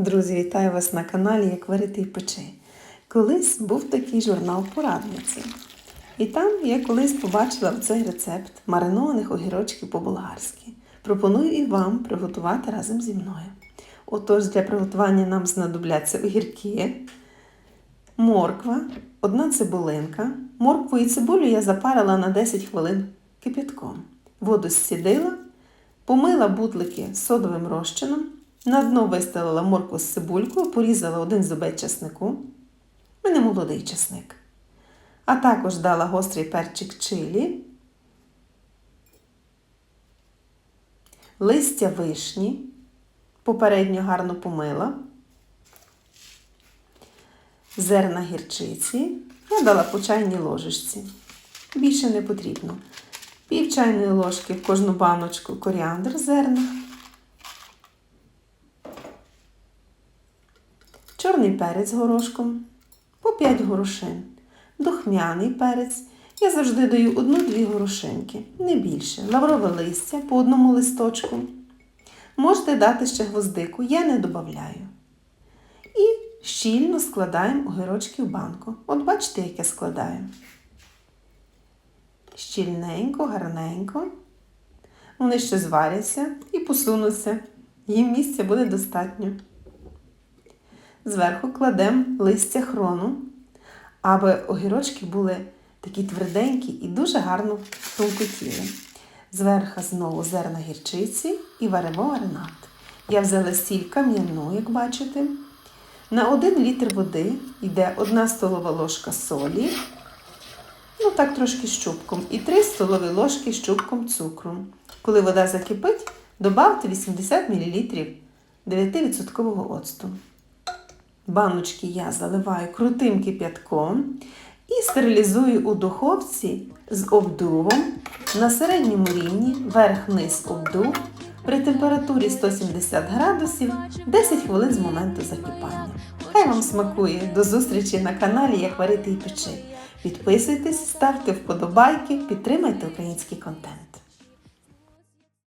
Друзі, вітаю вас на каналі Як варити і печи. Колись був такий журнал порадниці. І там я колись побачила цей рецепт маринованих огірочків по-болгарськи. Пропоную і вам приготувати разом зі мною. Отож, для приготування нам знадобляться огірки, морква, одна цибулинка. Моркву і цибулю я запарила на 10 хвилин кипятком. Воду зцідила, помила бутлики содовим розчином, на дно виставила моркву з цибулькою, порізала один зубець чеснику. У мене молодий чесник. А також дала гострий перчик чилі, листя вишні, попередньо гарно помила, зерна гірчиці. Я дала по чайній ложечці. Більше не потрібно. Пів чайної ложки в кожну баночку коріандр зерна. Чорний перець горошком, по 5 горошин, духмяний перець. Я завжди даю одну-дві горошинки, не більше. Лаврове листя по одному листочку. Можете дати ще гвоздику, я не додаю. І щільно складаємо огірочки в банку. От бачите, як я складаю. Щільненько, гарненько. Вони ще зваряться і посунуться. Їм місця буде достатньо. Зверху кладемо листя хрону, аби огірочки були такі тверденькі і дуже гарно тонкотіли. Зверху знову зерна гірчиці і варимо маринад. Я взяла сіль кам'яну, як бачите. На 1 літр води йде 1 столова ложка солі, ну так трошки з чубком, і 3 столові ложки з чубком цукру. Коли вода закипить, добавте 80 мл 9% оцту. Баночки я заливаю крутим кип'ятком і стерилізую у духовці з обдувом на середньому рівні верх-низ обдув при температурі 170 градусів 10 хвилин з моменту закипання. Хай вам смакує! До зустрічі на каналі Як варити і печи. Підписуйтесь, ставте вподобайки, підтримайте український контент.